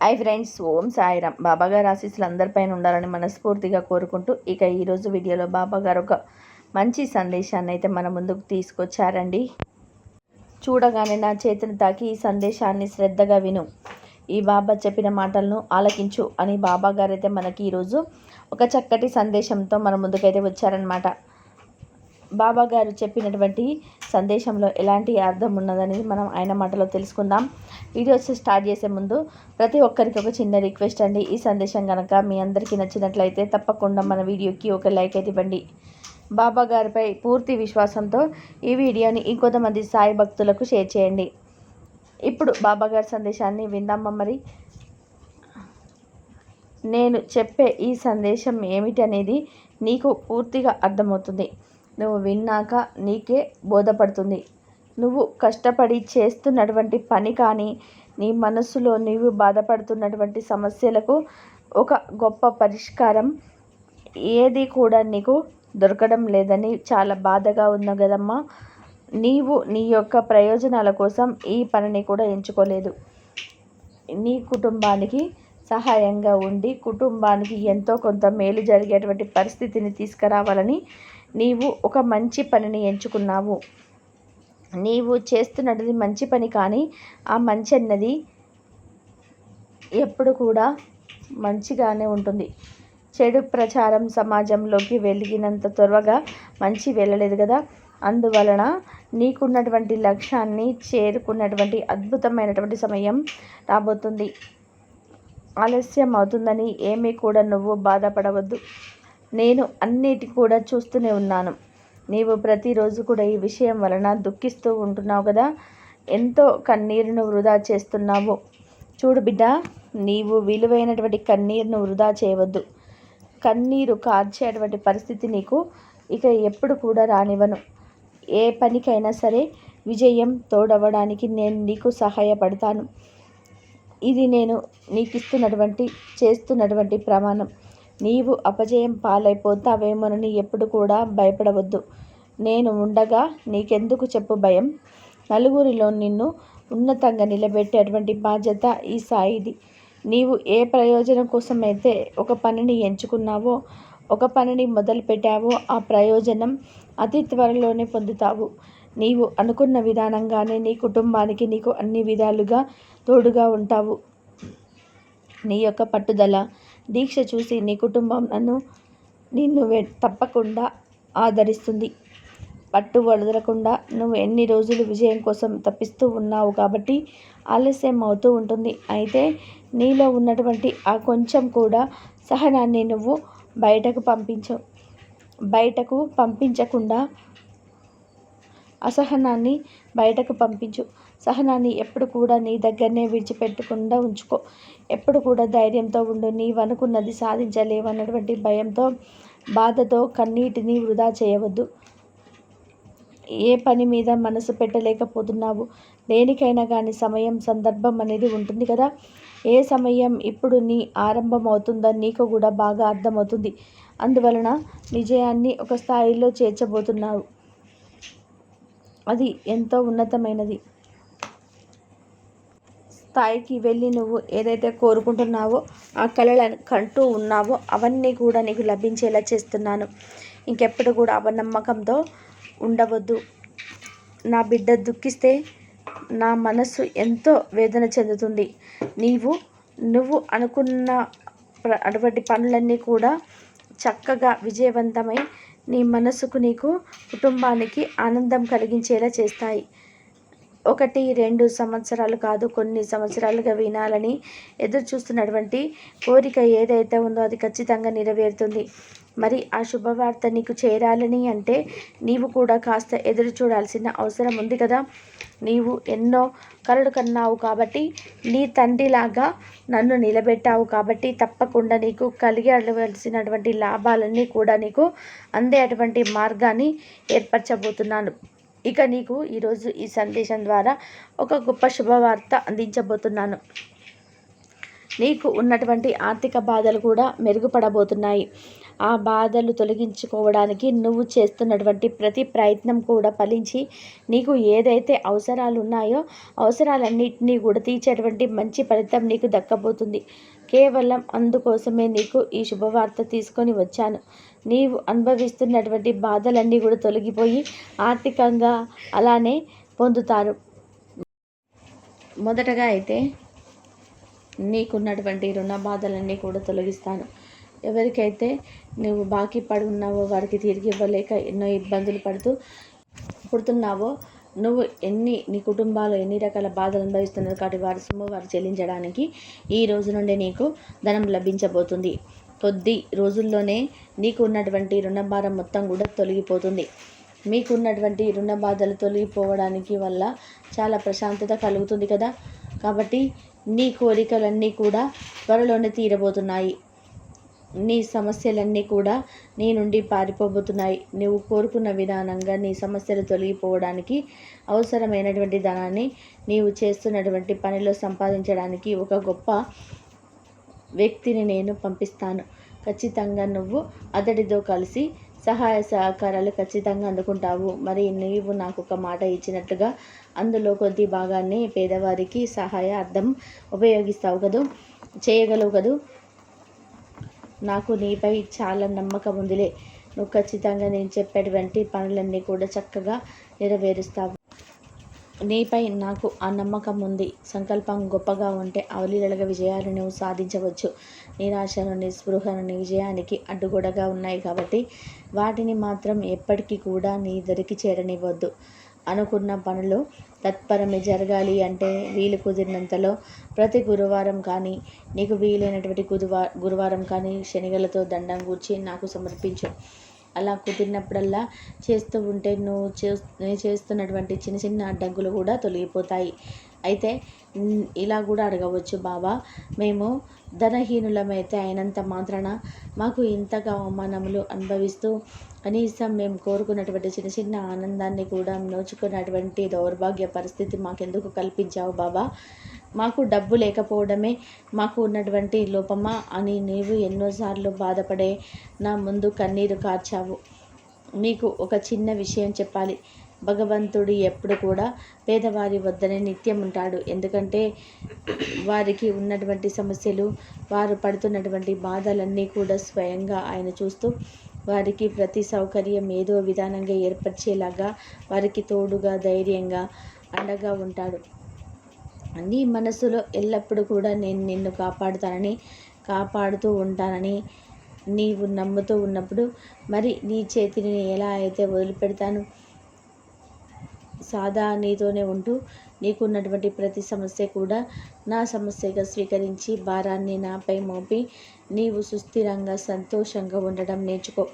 I friends ఓం సాయిరామ్. బాబాగారు ఆశీస్సులు అందరిపైన ఉండాలని మనస్ఫూర్తిగా కోరుకుంటూ ఇక ఈరోజు వీడియోలో బాబాగారు ఒక మంచి సందేశాన్ని అయితే మన ముందుకు తీసుకొచ్చారండి. చూడగానే నా చేతిని తాకి ఈ సందేశాన్ని శ్రద్ధగా విను. ఈ బాబా చెప్పిన మాటలను ఆలకించు అని బాబాగారు అయితే మనకి ఈరోజు ఒక చక్కటి సందేశంతో మన ముందుకైతే వచ్చారనమాట బాబా గారు చెప్పినటువంటి సందేశంలో ఎలాంటి అర్థం ఉన్నదని మనం ఆయన మాటలో తెలుసుకుందాం. వీడియోస్ స్టార్ట్ చేసే ముందు ప్రతి ఒక్కరికి ఒక చిన్న రిక్వెస్ట్ అండి. ఈ సందేశం కనుక మీ అందరికీ నచ్చినట్లయితే తప్పకుండా మన వీడియోకి ఒక లైక్ అయితే ఇవ్వండి. బాబా గారిపై పూర్తి విశ్వాసంతో ఈ వీడియోని ఇంకొంతమంది సాయి భక్తులకు షేర్ చేయండి. ఇప్పుడు బాబా గారి సందేశాన్ని విందామ్మ మరి? నేను చెప్పే ఈ సందేశం ఏమిటనేది నీకు పూర్తిగా అర్థమవుతుంది. నువ్వు విన్నాక నీకే బోధపడుతుంది. నువ్వు కష్టపడి చేస్తున్నటువంటి పని కానీ నీ మనసులో నీవు బాధపడుతున్నటువంటి సమస్యలకు ఒక గొప్ప పరిష్కారం. ఏది కూడా నీకు దొరకడం లేదని చాలా బాధగా ఉన్నావు కదమ్మా. నీవు నీ యొక్క ప్రయోజనాల కోసం ఈ పనిని కూడా ఎంచుకోలేదు. నీ కుటుంబానికి సహాయంగా ఉండి కుటుంబానికి ఎంతో కొంత మేలు జరిగేటువంటి పరిస్థితిని తీసుకురావాలని నీవు ఒక మంచి పనిని ఎంచుకున్నావు. నీవు చేస్తున్నది మంచి పని కానీ ఆ మంచి అన్నది ఎప్పుడు కూడా మంచిగానే ఉంటుంది. చెడు ప్రచారం సమాజంలోకి వెలిగినంత త్వరగా మంచి వెళ్ళలేదు కదా? అందువలన నీకున్నటువంటి లక్ష్యాన్ని చేరుకున్నటువంటి అద్భుతమైనటువంటి సమయం రాబోతుంది. ఆలస్యం అవుతుందని ఏమీ కూడా నువ్వు బాధపడవద్దు. నేను అన్నిటి కూడా చూస్తూనే ఉన్నాను. నీవు ప్రతిరోజు కూడా ఈ విషయం వలన దుఃఖిస్తూ ఉంటున్నావు కదా? ఎంతో కన్నీరును వృధా చేస్తున్నావు. చూడు బిడ్డ నీవు విలువైనటువంటి కన్నీరును వృధా చేయవద్దు. కన్నీరు కార్చేటువంటి పరిస్థితి నీకు ఇక ఎప్పుడు కూడా రానివ్వను. ఏ పనికైనా సరే విజయం తోడవడానికి నేను నీకు సహాయపడతాను. ఇది నేను నీకు ఇస్తున్నటువంటి చేస్తున్నటువంటి ప్రమాణం. నీవు అపజయం పాలైపోతావేమోనని ఎప్పుడు కూడా భయపడవద్దు. నేను ఉండగా నీకెందుకు చెప్పు భయం? నలుగురిలో నిన్ను ఉన్నతంగా నిలబెట్టేటువంటి బాధ్యత ఈ సాయిది నీవు ఏ ప్రయోజనం కోసమైతే ఒక పనిని ఎంచుకున్నావో ఒక పనిని మొదలుపెట్టావో ఆ ప్రయోజనం అతి త్వరలోనే పొందుతావు. నీవు అనుకున్న విధానంగానే నీ కుటుంబానికి నీకు అన్ని విధాలుగా తోడుగా ఉంటావు. నీ యొక్క పట్టుదల దీక్ష చూసి నీ కుటుంబం నన్ను నిన్ను తప్పకుండా ఆదరిస్తుంది. పట్టు వదలకుండా నువ్వు ఎన్ని రోజులు విజయం కోసం తప్పిస్తూ ఉన్నావు కాబట్టి ఆలస్యం అవుతూ ఉంటుంది. అయితే నీలో ఉన్నటువంటి ఆ కొంచెం కూడా సహనాన్ని నువ్వు బయటకు పంపించవు బయటకు పంపించకుండా అసహనాన్ని బయటకు పంపించు. సహనాన్ని ఎప్పుడు కూడా నీ దగ్గరనే విడిచిపెట్టకుండా ఉంచుకో. ఎప్పుడు కూడా ధైర్యంతో ఉండు. నీవనుకున్నది సాధించలేవన్నటువంటి భయంతో బాధతో కన్నీటిని వృధా చేయవద్దు. ఏ పని మీద మనసు పెట్టలేకపోతున్నావు? దేనికైనా కానీ సమయం సందర్భం అనేది ఉంటుంది కదా. ఏ సమయం ఇప్పుడు నీ ఆరంభం నీకు కూడా బాగా అర్థమవుతుంది. అందువలన విజయాన్ని ఒక స్థాయిలో చేర్చబోతున్నావు. అది ఎంతో ఉన్నతమైనది. స్థాయికి వెళ్ళి నువ్వు ఏదైతే కోరుకుంటున్నావో ఆ కళలను కంటూ ఉన్నావో అవన్నీ కూడా నీకు లభించేలా చేస్తున్నాను. ఇంకెప్పుడు కూడా అవనమ్మకంతో ఉండవద్దు. నా బిడ్డ దుఃఖిస్తే నా మనసు ఎంతో వేదన చెందుతుంది. నీవు నువ్వు అనుకున్న అటువంటి పనులన్నీ కూడా చక్కగా విజయవంతమై నీ మనసుకు నీకు కుటుంబానికి ఆనందం కలిగించేలా చేస్తాయి. ఒకటి రెండు సంవత్సరాలు కాదు కొన్ని సంవత్సరాలుగా వినాలని ఎదురు చూస్తున్నటువంటి కోరిక ఏదైతే ఉందో అది ఖచ్చితంగా నెరవేరుతుంది. మరి ఆ శుభవార్త నీకు చేరాలని అంటే నీవు కూడా కాస్త ఎదురు చూడాల్సిన అవసరం ఉంది కదా. నీవు ఎన్నో కలలు కన్నావు కాబట్టి నీ తండ్రిలాగా నన్ను నిలబెట్టావు కాబట్టి తప్పకుండా నీకు కలిగి అడవలసినటువంటి లాభాలన్నీ కూడా నీకు అందే అటువంటి మార్గాన్ని ఏర్పరచబోతున్నాను. ఇక నీకు ఈరోజు ఈ సందేశం ద్వారా ఒక గొప్ప శుభవార్త అందించబోతున్నాను. నీకు ఉన్నటువంటి ఆర్థిక బాధలు కూడా మెరుగుపడబోతున్నాయి. ఆ బాధలు తొలగించుకోవడానికి నువ్వు చేస్తున్నటువంటి ప్రతి ప్రయత్నం కూడా ఫలించి నీకు ఏదైతే అవసరాలు ఉన్నాయో అవసరాలన్నింటినీ కూడా తీర్చేటువంటి మంచి ఫలితం నీకు దక్కబోతుంది. కేవలం అందుకోసమే నీకు ఈ శుభవార్త తీసుకొని వచ్చాను. నీవు అనుభవిస్తున్నటువంటి బాధలన్నీ కూడా తొలగిపోయి ఆర్థికంగా అలానే పొందుతారు. మొదటగా అయితే నీకున్నటువంటి రుణ బాధలన్నీ కూడా తొలగిస్తాను. ఎవరికైతే నువ్వు బాకీ పడి ఉన్నావో వారికి తిరిగి ఇవ్వలేక ఎన్నో ఇబ్బందులు పడుతూ పుడుతున్నావో నువ్వు ఎన్ని నీ కుటుంబాలు ఎన్ని రకాల బాధలు అనుభవిస్తున్నారు కాబట్టి వారి సొమ్ము వారు చెల్లించడానికి ఈ రోజు నుండి నీకు ధనం లభించబోతుంది. కొద్ది రోజుల్లోనే నీకు ఉన్నటువంటి రుణ భారం మొత్తం కూడా తొలగిపోతుంది. మీకున్నటువంటి రుణ బాధలు తొలగిపోవడానికి వల్ల చాలా ప్రశాంతత కలుగుతుంది కదా. కాబట్టి నీ కోరికలన్నీ కూడా త్వరలోనే తీరబోతున్నాయి. నీ సమస్యలన్నీ కూడా నీ నుండి పారిపోబోతున్నాయి. నువ్వు కోరుకున్న విధానంగా నీ సమస్యలు తొలగిపోవడానికి అవసరమైనటువంటి ధనాన్ని నీవు చేస్తున్నటువంటి పనిలో సంపాదించడానికి ఒక గొప్ప వ్యక్తిని నేను పంపిస్తాను. ఖచ్చితంగా నువ్వు అతడితో కలిసి సహాయ సహకారాలు ఖచ్చితంగా అందుకుంటావు. మరి నీవు నాకు ఒక మాట ఇచ్చినట్లుగా అందులో కొద్ది భాగాన్ని పేదవారికి సహాయ అర్థం ఉపయోగిస్తావు కదూ? చేయగలవు కదూ? నాకు నీపై చాలా నమ్మకం ఉందిలే. నువ్వు ఖచ్చితంగా నేను చెప్పేటువంటి పనులన్నీ కూడా చక్కగా నెరవేరుస్తావు. నీపై నాకు ఆ నమ్మకం ఉంది. సంకల్పం గొప్పగా ఉంటే అవలీలగా విజయాలు నువ్వు సాధించవచ్చు. నిరాశను నిస్పృహను నీ విజయానికి అడ్డుగోడగా ఉన్నాయి కాబట్టి వాటిని మాత్రం ఎప్పటికీ కూడా నీ దరికి చేరనివ్వద్దు. అనుకున్న పనులు తత్పరమే జరగాలి అంటే వీలు కుదిరినంతలో ప్రతి గురువారం కానీ నీకు వీలైనటువంటి గురువా గురువారం కానీ శనిగలతో దండం కూర్చి నాకు సమర్పించు. అలా కుదిరినప్పుడల్లా చేస్తూ ఉంటే నువ్వు చే చేస్తున్నటువంటి చిన్న చిన్న అడ్డంకులు కూడా తొలగిపోతాయి. అయితే ఇలా కూడా అడగవచ్చు బాబా. మేము ధనహీనులమైతే అయినంత మాత్రాన మాకు ఇంతగా అవమానములు అనుభవిస్తూ కనీసం మేము కోరుకున్నటువంటి చిన్న చిన్న ఆనందాన్ని కూడా నోచుకున్నటువంటి దౌర్భాగ్య పరిస్థితి మాకెందుకు కల్పించావు బాబా? మాకు డబ్బు లేకపోవడమే మాకు ఉన్నటువంటి లోపమా అని నీవు ఎన్నోసార్లు బాధపడే నా ముందు కన్నీరు కార్చావు. మీకు ఒక చిన్న విషయం చెప్పాలి. భగవంతుడు ఎప్పుడు కూడా పేదవారి వద్దనే నిత్యం ఉంటాడు. ఎందుకంటే వారికి ఉన్నటువంటి సమస్యలు వారు పడుతున్నటువంటి బాధలన్నీ కూడా స్వయంగా ఆయన చూస్తూ వారికి ప్రతి సౌకర్యం ఏదో విధానంగా ఏర్పరిచేలాగా వారికి తోడుగా ధైర్యంగా అండగా ఉంటాడు. నీ మనసులో ఎల్లప్పుడూ కూడా నేను నిన్ను కాపాడుతానని కాపాడుతూ ఉంటానని నీవు నమ్ముతూ ఉన్నప్పుడు మరి నీ చేతిని ఎలా అయితే వదిలిపెడతాను? సాదా నీతోనే ఉంటూ నీకున్నటువంటి ప్రతి సమస్య కూడా నా సమస్యగా స్వీకరించి భారాన్ని నాపై మోపి నీవు సుస్థిరంగా సంతోషంగా ఉండడం నేర్చుకో.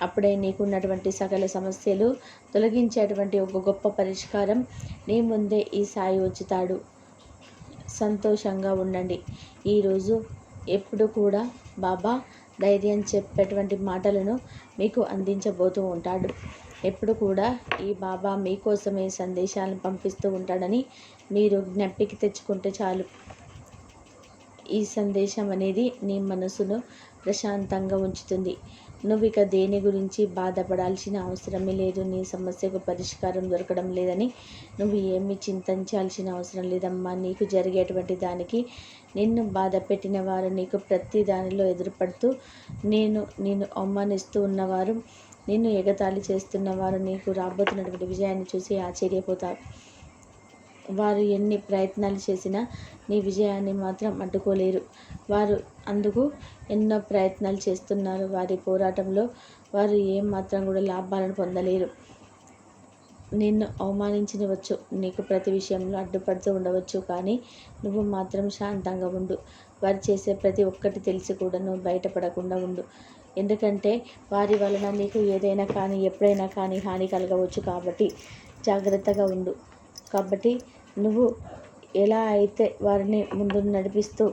అప్పుడే నీకున్నటువంటి సకల సమస్యలు తొలగించేటువంటి ఒక గొప్ప పరిష్కారం నీ ముందే ఈ సాయి ఉంచుతాడు సంతోషంగా ఉండండి. ఈరోజు ఎప్పుడు కూడా బాబా ధైర్యం చెప్పేటువంటి మాటలను మీకు అందించబోతూ ఉంటాడు. ఎప్పుడు కూడా ఈ బాబా మీకోసమే సందేశాలను పంపిస్తూ ఉంటాడని మీరు జ్ఞప్తికి తెచ్చుకుంటే చాలు. ఈ సందేశం అనేది నీ మనసును ప్రశాంతంగా ఉంచుతుంది. నువ్వు ఇక దేని గురించి బాధపడాల్సిన అవసరమే లేదు. నీ సమస్యకు పరిష్కారం దొరకడం లేదని నువ్వు ఏమి చింతించాల్సిన అవసరం లేదమ్మా. నీకు జరిగేటువంటి దానికి నిన్ను బాధ పెట్టిన వారు నీకు ప్రతి దానిలో ఎదురుపడుతూ నేను నేను అవమానిస్తూ ఉన్నవారు నిన్ను ఎగతాళి చేస్తున్న వారు నీకు రాబోతున్నటువంటి విజయాన్ని చూసి ఆశ్చర్యపోతారు. వారు ఎన్ని ప్రయత్నాలు చేసినా నీ విజయాన్ని మాత్రం అడ్డుకోలేరు. వారు అందుకు ఎన్నో ప్రయత్నాలు చేస్తున్నారు. వారి పోరాటంలో వారు ఏం మాత్రం కూడా లాభాలను పొందలేరు. నిన్ను అవమానించవచ్చు నీకు ప్రతి విషయంలో అడ్డుపడుతూ ఉండవచ్చు. కానీ నువ్వు మాత్రం శాంతంగా ఉండు. వారు చేసే ప్రతి ఒక్కటి తెలిసి కూడా నువ్వు బయటపడకుండా ఉండు. ఎందుకంటే వారి వలన నీకు ఏదైనా కానీ ఎప్పుడైనా కానీ హాని కలగవచ్చు. కాబట్టి జాగ్రత్తగా ఉండు. కాబట్టి నువ్వు ఎలా అయితే వారిని ముందు నడిపిస్తూ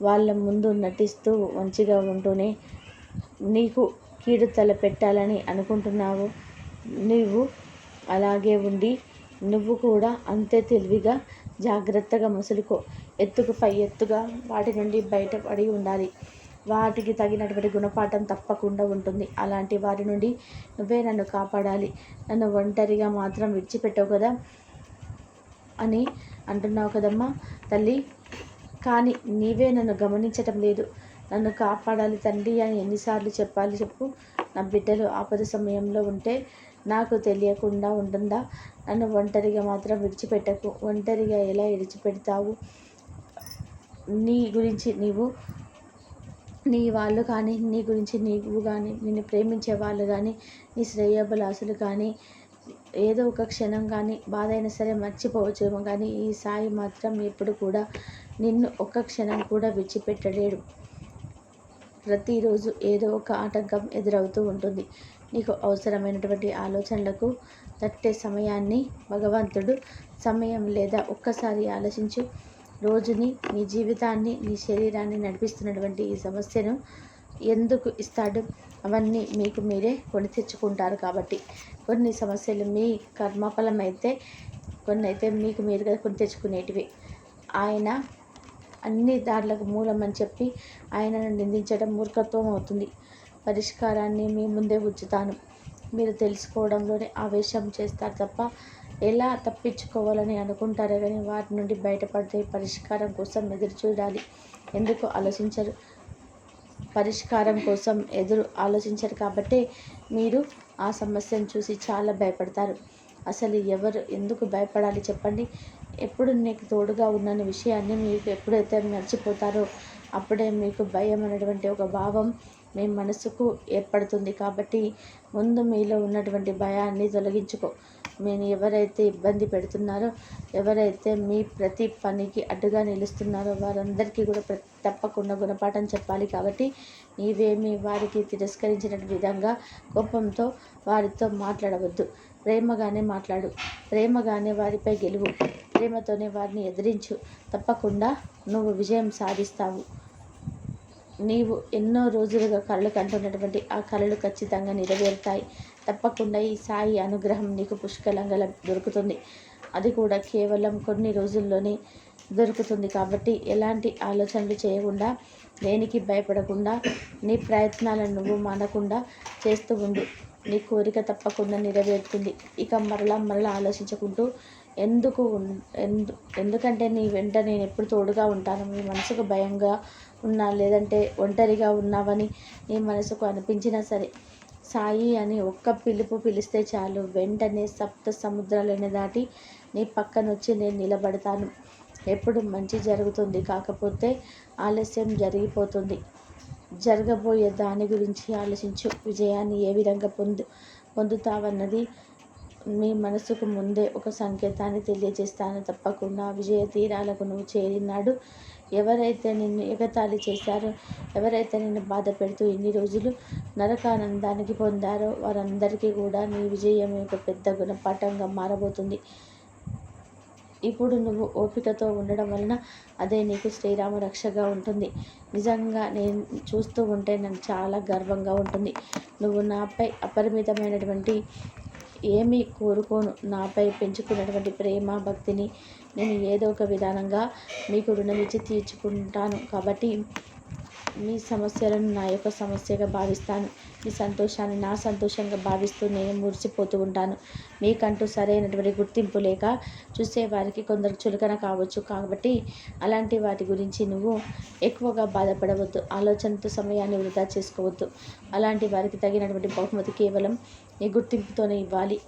వాళ్ళ ముందు నటిస్తూ మంచిగా ఉంటూనే నీకు కీడు తల పెట్టాలని అనుకుంటున్నావు నువ్వు అలాగే ఉండి నువ్వు కూడా అంతే తెలివిగా జాగ్రత్తగా మసులుకో. ఎత్తుకు పై ఎత్తుగా వాటి నుండి బయటపడి ఉండాలి. వాటికి తగినటువంటి గుణపాఠం తప్పకుండా ఉంటుంది. అలాంటి వారి నుండి నువ్వే నన్ను కాపాడాలి. నన్ను ఒంటరిగా మాత్రం విడిచిపెట్టవు కదా. అని అంటున్నావు కదమ్మా తల్లి. కానీ నీవే నన్ను గమనించటం లేదు. నన్ను కాపాడాలి తండ్రి అని ఎన్నిసార్లు చెప్పాలి చెప్పు. నా బిడ్డలు ఆపద సమయంలో ఉంటే నాకు తెలియకుండా ఉంటుందా? నన్ను ఒంటరిగా మాత్రం విడిచిపెట్టకు. ఒంటరిగా ఎలా విడిచిపెడతావు? నీ గురించి నీవు నీ వాళ్ళు కానీ నీ గురించి నీవు కానీ నిన్ను ప్రేమించే వాళ్ళు కానీ నీ శ్రేయోభిలాసులు కానీ ఏదో ఒక క్షణం కానీ బాధ అయినా సరే మర్చిపోవచ్చేమో కానీ ఈ సాయి మాత్రం ఎప్పుడు కూడా నిన్ను ఒక్క క్షణం కూడా విడిచిపెట్టలేడు. ప్రతిరోజు ఏదో ఒక ఆటంకం ఎదురవుతూ ఉంటుంది. నీకు అవసరమైనటువంటి ఆలోచనలకు తట్టే సమయాన్ని భగవంతుడు సమయం లేదా ఒక్కసారి ఆలోచించు. రోజుని నీ జీవితాన్ని నీ శరీరాన్ని నడిపిస్తున్నటువంటి ఈ సమస్యను ఎందుకు ఇస్తాడు? అవన్నీ మీకు మీరే కొని తెచ్చుకుంటారు కాబట్టి కొన్ని సమస్యలు మీ కర్మఫలం అయితే కొన్ని అయితే మీకు మీరుగా కొని తెచ్చుకునేటివి. ఆయన అన్ని దారులకు మూలం అని చెప్పి ఆయనను నిందించడం మూర్ఖత్వం అవుతుంది. పరిష్కారాన్ని మీ ముందే ఉంచుతాను. మీరు తెలుసుకోవడంలోనే ఆవేశం చేస్తారు తప్ప ఎలా తప్పించుకోవాలని అనుకుంటారో కానీ వాటి నుండి బయటపడితే పరిష్కారం కోసం ఎదురు చూడాలి ఎందుకు ఆలోచించరు? పరిష్కారం కోసం ఎదురు ఆలోచించరు కాబట్టి మీరు ఆ సమస్యను చూసి చాలా భయపడతారు. అసలు ఎవరు ఎందుకు భయపడాలి చెప్పండి. ఎప్పుడు నీకు తోడుగా ఉన్న విషయాన్ని మీకు ఎప్పుడైతే మర్చిపోతారో అప్పుడే మీకు భయం అనేటువంటి ఒక భావం మీ మనసుకు ఏర్పడుతుంది. కాబట్టి ముందు మీలో ఉన్నటువంటి భయాన్ని తొలగించుకో. మీరు ఎవరైతే ఇబ్బంది పెడుతున్నారో ఎవరైతే మీ ప్రతి పనికి అడ్డుగా నిలుస్తున్నారో వారందరికీ కూడా తప్పకుండా గుణపాఠం చెప్పాలి కాబట్టి నీవేమి వారికి తిరస్కరించిన విధంగా కోపంతో వారితో మాట్లాడవద్దు. ప్రేమగానే మాట్లాడు. ప్రేమగానే వారిపై గెలువు. ప్రేమతోనే వారిని ఎదిరించు. తప్పకుండా నువ్వు విజయం సాధిస్తావు. నీవు ఎన్నో రోజులుగా కళలు కంటున్నటువంటి ఆ కళలు ఖచ్చితంగా నెరవేరుతాయి. తప్పకుండా ఈ సాయి అనుగ్రహం నీకు పుష్కలంగా దొరుకుతుంది. అది కూడా కేవలం కొన్ని రోజుల్లోనే దొరుకుతుంది కాబట్టి ఎలాంటి ఆలోచనలు చేయకుండా దేనికి భయపడకుండా నీ ప్రయత్నాలను నువ్వు మానకుండా చేస్తూ ఉండు. నీ కోరిక తప్పకుండా నెరవేరుతుంది. ఇక మరలా మరలా ఆలోచించకుంటూ ఎందుకు ఎందు ఎందుకంటే నీ వెంట నేను ఎప్పుడు తోడుగా ఉంటాను. మీ మనసుకు భయంగా ఉన్నా లేదంటే ఒంటరిగా ఉన్నావని నీ మనసుకు అనిపించినా సరే సాయి అని ఒక్క పిలుపు పిలిస్తే చాలు. వెంటనే సప్త సముద్రాలను దాటి నీ పక్కన వచ్చి నేను నిలబడతాను. ఎప్పుడు మంచి జరుగుతుంది కాకపోతే ఆలస్యం జరిగిపోతుంది. జరగబోయే దాని గురించి ఆలోచించు. విజయాన్ని ఏ విధంగా పొందు పొందుతావన్నది మీ మనసుకు ముందే ఒక సంకేతాన్ని తెలియజేస్తాను తప్పకుండా. విజయ తీరాలకు నువ్వు చేరినాడు. ఎవరైతే నిన్ను ఎగతాళి చేశారో ఎవరైతే నిన్ను బాధ పెడుతూ ఇన్ని రోజులు నరకానందానికి పొందారో వారందరికీ కూడా నీ విజయం యొక్క పెద్ద గుణపాఠంగా మారబోతుంది. ఇప్పుడు నువ్వు ఓపికతో ఉండడం వలన అదే నీకు శ్రీరామ రక్షగా ఉంటుంది. నిజంగా నేను చూస్తూ ఉంటే నాకు చాలా గర్వంగా ఉంటుంది. నువ్వు నాపై అపరిమితమైనటువంటి ఏమీ కోరుకోను. నాపై పెంచుకున్నటువంటి ప్రేమ భక్తిని నేను ఏదో ఒక విధానంగా మీకు రుణమిచ్చి తీర్చుకుంటాను. కాబట్టి మీ సమస్యలను నా యొక్క సమస్యగా భావిస్తాను. మీ సంతోషాన్ని నా సంతోషంగా భావిస్తూ నేను మురిసిపోతూ ఉంటాను. మీకంటూ సరైనటువంటి గుర్తింపు లేక చూసే వారికి కొందరు చులకన కావచ్చు. కాబట్టి అలాంటి వాటి గురించి నువ్వు ఎక్కువగా బాధపడవద్దు. ఆలోచనతో సమయాన్ని వృధా చేసుకోవద్దు. అలాంటి వారికి తగినటువంటి బహుమతి కేవలం నీ గుర్తింపుతోనే ఇవ్వాలి.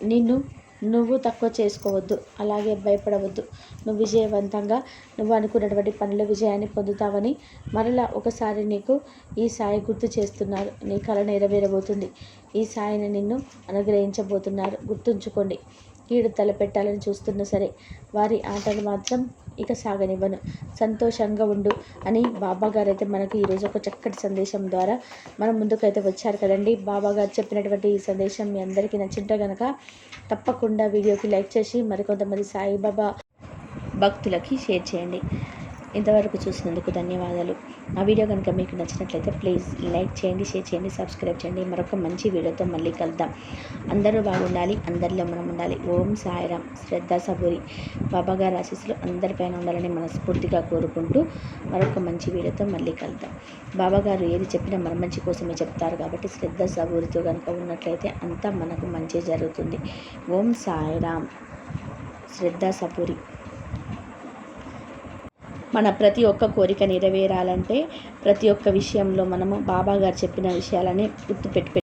నిన్ను నువ్వు తక్కువ చేసుకోవద్దు అలాగే భయపడవద్దు. నువ్వు విజయవంతంగా నువ్వు అనుకున్నటువంటి పనుల విజయాన్ని పొందుతావని మరలా ఒకసారి నీకు ఈ సాయి గుర్తు చేస్తున్నారు. నీ కళ నెరవేరబోతుంది. ఈ సాయిని నిన్ను అనుగ్రహించబోతున్నారు. గుర్తుంచుకోండి. కీడు తలపెట్టాలని చూస్తున్నా సరే వారి ఆటలు మాత్రం ఇక సాగనివ్వను. సంతోషంగా ఉండు అని బాబా గారు అయితే మనకు ఈరోజు ఒక చక్కటి సందేశం ద్వారా మన ముందుకైతే వచ్చారు కదండి. బాబా గారు చెప్పినటువంటి ఈ సందేశం మీ అందరికీ నచ్చింటే కనుక తప్పకుండా వీడియోకి లైక్ చేసి మరికొంతమంది సాయిబాబా భక్తులకి షేర్ చేయండి. ఇంతవరకు చూసినందుకు ధన్యవాదాలు. ఆ వీడియో కనుక మీకు నచ్చినట్లయితే ప్లీజ్ లైక్ చేయండి షేర్ చేయండి సబ్స్క్రైబ్ చేయండి. మరొక మంచి వీడియోతో మళ్ళీ కలుద్దాం. అందరూ బాగుండాలి అందరిలో మనం ఉండాలి. ఓం సాయిరామ్ శ్రద్ధ సబూరి. బాబాగారు ఆశీస్సులు అందరిపైన ఉండాలని మనస్ఫూర్తిగా కోరుకుంటూ మరొక మంచి వీడియోతో మళ్ళీ కలుద్దాం. బాబాగారు ఏది చెప్పినా మన మంచి కోసమే చెప్తారు కాబట్టి శ్రద్ధ సబూరితో కనుక ఉన్నట్లయితే అంతా మనకు మంచి జరుగుతుంది. ఓం సాయిరామ్ శ్రద్ధ సపూరి మన ప్రతి ఒక్క కోరిక నెరవేరాలంటే ప్రతి ఒక్క విషయంలో మనము బాబా గారు చెప్పిన విషయాలని గుర్తుపెట్టు